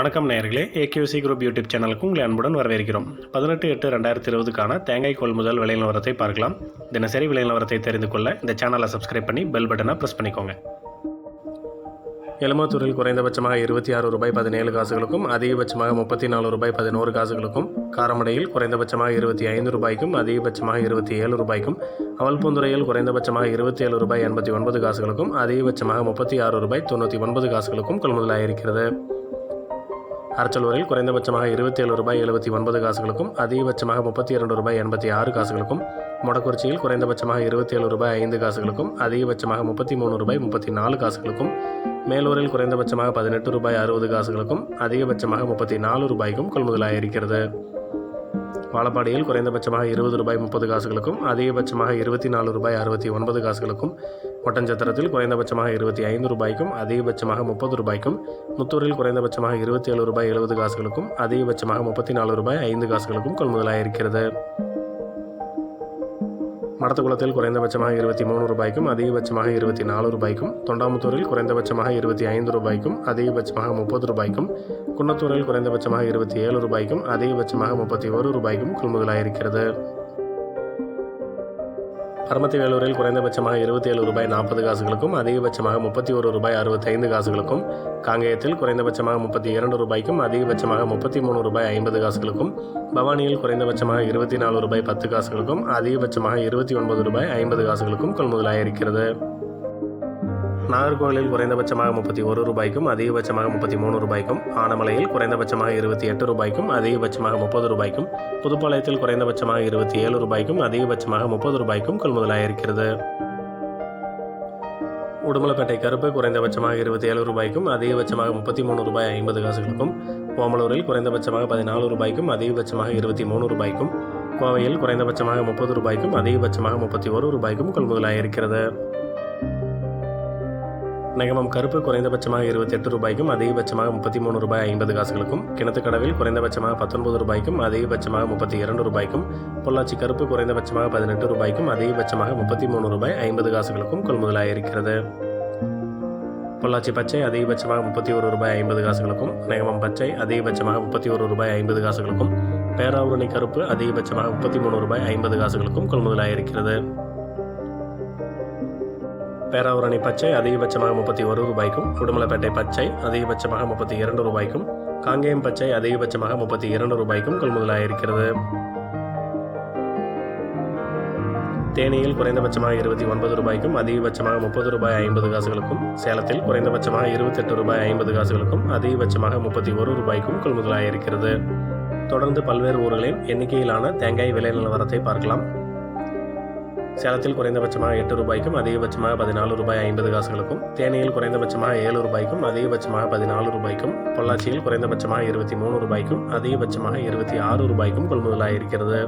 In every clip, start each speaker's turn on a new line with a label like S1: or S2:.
S1: வணக்கம் நேயர்களே. AKC group YouTube சேனலுக்கு உங்களை அன்புடன் வரவேற்கிறோம். பதினெட்டு எட்டு ரெண்டாயிரத்தி இருபதுக்கான தேங்காய் கொள்முதல் விலை நிலவரத்தை பார்க்கலாம். தினசரி விலை நிலவரத்தை தெரிந்து கொள்ள இந்த சேனலை சப்ஸ்கிரைப் பண்ணி பெல் பட்டனை ப்ரெஸ் பண்ணிக்கோங்க. எலுமத்தூரில் குறைந்தபட்சமாக இருபத்தி ஆறு ரூபாய் பதினேழு காசுகளுக்கும் அதிகபட்சமாக முப்பத்தி நாலு ரூபாய் பதினோரு காசுகளுக்கும் காரமடையில் குறைந்தபட்சமாக இருபத்தி ஐந்து ரூபாய்க்கும் அதிகபட்சமாக இருபத்தி ஏழு ரூபாய்க்கும் அவல்பூந்துறையில் குறைந்தபட்சமாக இருபத்தி ஏழு ரூபாய் எண்பத்தி ஒன்பது காசுகளுக்கும் அதிகபட்சமாக முப்பத்தி ஆறு ரூபாய் தொண்ணூற்றி ஒன்பது காசுகளுக்கும் கொள்முதலாயிருக்கிறது அரச்சல்வரில் குறைந்தபட்சமாக இருபத்தி ஏழு ரூபாய் எழுபத்தி ஒன்பது காசுகளுக்கும் அதிகபட்சமாக முப்பத்தி இரண்டு ரூபாய் எண்பத்தி ஆறு காசுகளுக்கும் மொடக்குறிச்சியில் குறைந்தபட்சமாக இருபத்தி ஏழு ரூபாய் ஐந்து காசுகளுக்கும் அதிகபட்சமாக முப்பத்தி மூணு ரூபாய் முப்பத்தி நாலு காசுகளுக்கும் மேலூரில் குறைந்தபட்சமாக பதினெட்டு ரூபாய் அறுபது காசுகளுக்கும் அதிகபட்சமாக முப்பத்தி நாலு ரூபாய்க்கும் கொள்முதலாக இருக்கிறது. வாழப்பாடியில் குறைந்தபட்சமாக இருபது ரூபாய் முப்பது காசுகளுக்கும் அதிகபட்சமாக இருபத்தி நாலு ரூபாய் அறுபத்தி ஒன்பது காசுகளுக்கும் ஒட்டஞ்சத்திரத்தில் குறைந்தபட்சமாக இருபத்தி ஐந்து ரூபாய்க்கும் அதிகபட்சமாக முப்பது ரூபாய்க்கும் முத்தூரில் குறைந்தபட்சமாக இருபத்தி ஏழு ரூபாய் எழுபது காசுகளுக்கும் அதிகபட்சமாக முப்பத்தி நாலு ரூபாய் ஐந்து காசுகளுக்கும் கொள்முதலாயிருக்கிறது. மடத்துக்குளத்தில் குறைந்தபட்சமாக இருபத்தி மூணு ரூபாய்க்கும் அதிகபட்சமாக இருபத்தி நாலு ரூபாய்க்கும் தொண்டாமுத்தூரில் குறைந்தபட்சமாக இருபத்தி ஐந்து ரூபாய்க்கும் அதிகபட்சமாக முப்பது ரூபாய்க்கும் குன்னத்தூரில் குறைந்தபட்சமாக இருபத்தி ஏழு ரூபாய்க்கும் அதிகபட்சமாக முப்பத்தி ஒரு ரூபாய்க்கும் கொள்முதலாயிருக்கிறது பரமத்தி வேலூரில் குறைந்தபட்சமாக இருபத்தி ஏழு ரூபாய் நாற்பது காசுகளுக்கும் அதிகபட்சமாக முப்பத்தி ஒரு ரூபாய் அறுபத்தைந்து காசுகளுக்கும் காங்கேயத்தில் குறைந்தபட்சமாக முப்பத்தி இரண்டு ரூபாய்க்கும் அதிகபட்சமாக முப்பத்தி மூணு ரூபாய் ஐம்பது காசுகளுக்கும் பவானியில் குறைந்தபட்சமாக இருபத்தி நாலு ரூபாய் பத்து காசுகளுக்கும் அதிகபட்சமாக இருபத்தி ஒன்பது ரூபாய் ஐம்பது காசுகளுக்கும் கொள்முதலாயிருக்கிறது நாகர்கோவிலில் குறைந்தபட்சமாக முப்பத்தி ஒரு ரூபாய்க்கும் அதிகபட்சமாக முப்பத்தி மூணு ரூபாய்க்கும் ஆனமலையில் குறைந்தபட்சமாக இருபத்தி எட்டு ரூபாய்க்கும் அதிகபட்சமாக முப்பது ரூபாய்க்கும் புதுப்பாளையத்தில் குறைந்தபட்சமாக இருபத்தி ஏழு ரூபாய்க்கும் அதிகபட்சமாக முப்பது ரூபாய்க்கும் கொள்முதலாயிருக்கிறது. உடுமலைப்பேட்டை கருப்பு குறைந்தபட்சமாக இருபத்தி ஏழு ரூபாய்க்கும் அதிகபட்சமாக முப்பத்தி மூணு ரூபாய் ஐம்பது காசுகளுக்கும் ஓமலூரில் குறைந்தபட்சமாக பதினாலு ரூபாய்க்கும் அதிகபட்சமாக இருபத்தி மூணு ரூபாய்க்கும் கோவையில் குறைந்தபட்சமாக முப்பது ரூபாய்க்கும் அதிகபட்சமாக முப்பத்தி ஒரு ரூபாய்க்கும் கொள்முதலாயிருக்கிறது. நகமம் கருப்பு குறைந்தபட்சமாக இருபத்தி எட்டு ரூபாய்க்கும் அதிகபட்சமாக முப்பத்தி மூணு ரூபாய் ஐம்பது காசுகளுக்கும் கிணத்துக்கடவில் குறைந்தபட்சமாக பத்தொன்பது ரூபாய்க்கும் அதிகபட்சமாக முப்பத்தி இரண்டு ரூபாய்க்கும் பொள்ளாச்சி கருப்பு குறைந்தபட்சமாக பதினெட்டு ரூபாய்க்கும் அதிகபட்சமாக முப்பத்தி மூணு ரூபாய் ஐம்பது காசுகளுக்கும் கொள்முதலாயிருக்கிறது. பொள்ளாச்சி பச்சை அதிகபட்சமாக முப்பத்தி ஒரு ரூபாய் ஐம்பது காசுகளுக்கும் நகமம் பச்சை அதிகபட்சமாக முப்பத்தி ஒரு ரூபாய் ஐம்பது காசுகளுக்கும் பேராவூரணி கருப்பு அதிகபட்சமாக முப்பத்தி மூணு ரூபாய் ஐம்பது காசுகளுக்கும் கொள்முதலாயிருக்கிறது. பேராவூரணி பச்சை அதிகபட்சமாக முப்பத்தி ஒரு ரூபாய்க்கும் உடுமலைப்பேட்டை பச்சை அதிகபட்சமாக முப்பத்தி இரண்டு ரூபாய்க்கும் காங்கேயம் பச்சை அதிகபட்சமாக முப்பத்தி இரண்டு ரூபாய்க்கும் கொள்முதலாக இருக்கிறது. தேனியில் குறைந்தபட்சமாக இருபத்தி ஒன்பது ரூபாய்க்கும் அதிகபட்சமாக முப்பது ரூபாய் ஐம்பது காசுகளுக்கும் சேலத்தில் குறைந்தபட்சமாக இருபத்தெட்டு ரூபாய் ஐம்பது காசுகளுக்கும் அதிகபட்சமாக முப்பத்தி ஒரு ரூபாய்க்கும் கொள்முதலாக இருக்கிறது. தொடர்ந்து பல்வேறு ஊர்களின் எண்ணிக்கையிலான தேங்காய் விலை நிலவரத்தை பார்க்கலாம். சேலத்தில் குறைந்தபட்சமாக எட்டு ரூபாய்க்கும் அதிகபட்சமாக பதினாலு ரூபாய் ஐம்பது காசுகளுக்கும் தேனியில் குறைந்தபட்சமாக ஏழு ரூபாய்க்கும் அதிகபட்சமாக பதினாலு ரூபாய்க்கும் பொள்ளாச்சியில் குறைந்தபட்சமாக இருபத்தி மூணு ரூபாய்க்கும் அதிகபட்சமாக இருபத்தி ஆறு ரூபாய்க்கும் கொள்முதலாக இருக்கிறது.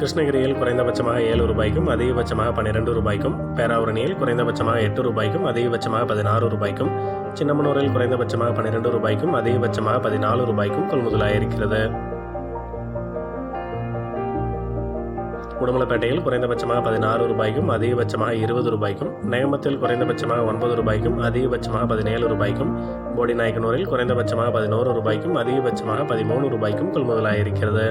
S1: கிருஷ்ணகிரியில் குறைந்தபட்சமாக ஏழு ரூபாய்க்கும் அதிகபட்சமாக பன்னிரெண்டு ரூபாய்க்கும் பேராவரணியில் குறைந்தபட்சமாக எட்டு ரூபாய்க்கும் அதிகபட்சமாக பதினாறு ரூபாய்க்கும் சின்னமனூரில் குறைந்தபட்சமாக பன்னிரெண்டு ரூபாய்க்கும் அதிகபட்சமாக பதினாலு ரூபாய்க்கும் கொள்முதலாக இருக்கிறது. உடுமலைப்பேட்டையில் குறைந்தபட்சமாக பதினாறு ரூபாய்க்கும் அதிகபட்சமாக இருபது ரூபாய்க்கும் நேமத்தில் குறைந்தபட்சமாக ஒன்பது ரூபாய்க்கும் அதிகபட்சமாக பதினேழு ரூபாய்க்கும் போடிநாயக்கனூரில் குறைந்தபட்சமாக பதினோரு ரூபாய்க்கும் அதிகபட்சமாக பதிமூணு ரூபாய்க்கும் கொள்முதலாயிருக்கிறது.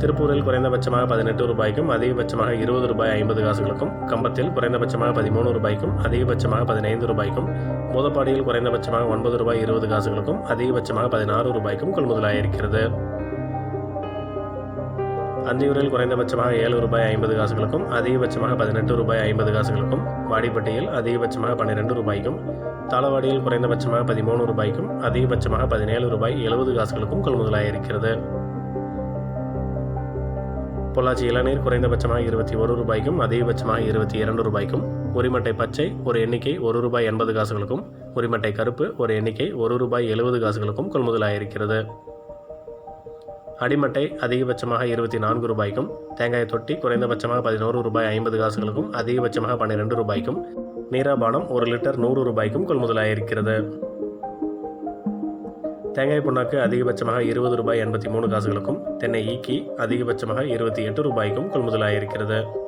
S1: திருப்பூரில் குறைந்தபட்சமாக பதினெட்டு ரூபாய்க்கும் அதிகபட்சமாக இருபது ரூபாய் ஐம்பது காசுகளுக்கும் கம்பத்தில் குறைந்தபட்சமாக பதிமூணு ரூபாய்க்கும் அதிகபட்சமாக பதினைந்து ரூபாய்க்கும் போதப்பாடியில் குறைந்தபட்சமாக ஒன்பது ரூபாய் இருபது காசுகளுக்கும் அதிகபட்சமாக பதினாறு ரூபாய்க்கும் கொள்முதலாயிருக்கிறது அந்தியூரில் குறைந்தபட்சமாக ஏழு ரூபாய் ஐம்பது காசுகளுக்கும் அதிகபட்சமாக பதினெட்டு ரூபாய் ஐம்பது காசுகளுக்கும் வாடிப்பட்டியில் அதிகபட்சமாக பன்னிரெண்டு ரூபாய்க்கும் தாளவாடியில் குறைந்தபட்சமாக பதிமூணு ரூபாய்க்கும் அதிகபட்சமாக பதினேழு ரூபாய் எழுபது காசுகளுக்கும் கொள்முதலாயிருக்கிறது. பொள்ளாச்சி இளநீர் குறைந்தபட்சமாக இருபத்தி ஒரு ரூபாய்க்கும் அதிகபட்சமாக இருபத்தி இரண்டு ரூபாய்க்கும் உரிமட்டை பச்சை ஒரு எண்ணிக்கை ஒரு ரூபாய் எண்பது காசுகளுக்கும் உரிமட்டை கருப்பு ஒரு எண்ணிக்கை ஒரு ரூபாய் எழுபது காசுகளுக்கும் கொள்முதலாயிருக்கிறது. அடிமட்டை அதிகபட்சமாக இருபத்தி நான்கு ரூபாய்க்கும் தேங்காய் தொட்டி குறைந்தபட்சமாக பதினோரு ரூபாய் ஐம்பது காசுகளுக்கும் அதிகபட்சமாக பன்னிரெண்டு ரூபாய்க்கும் நீராபானம் ஒரு லிட்டர் நூறு ரூபாய்க்கும் கொள்முதலாயிருக்கிறது. தேங்காய் புண்ணாக்கு அதிகபட்சமாக இருபது ரூபாய் எண்பத்தி மூணு காசுகளுக்கும் தென்னை ஈக்கி அதிகபட்சமாக இருபத்தி எட்டு ரூபாய்க்கும் கொள்முதலாயிருக்கிறது.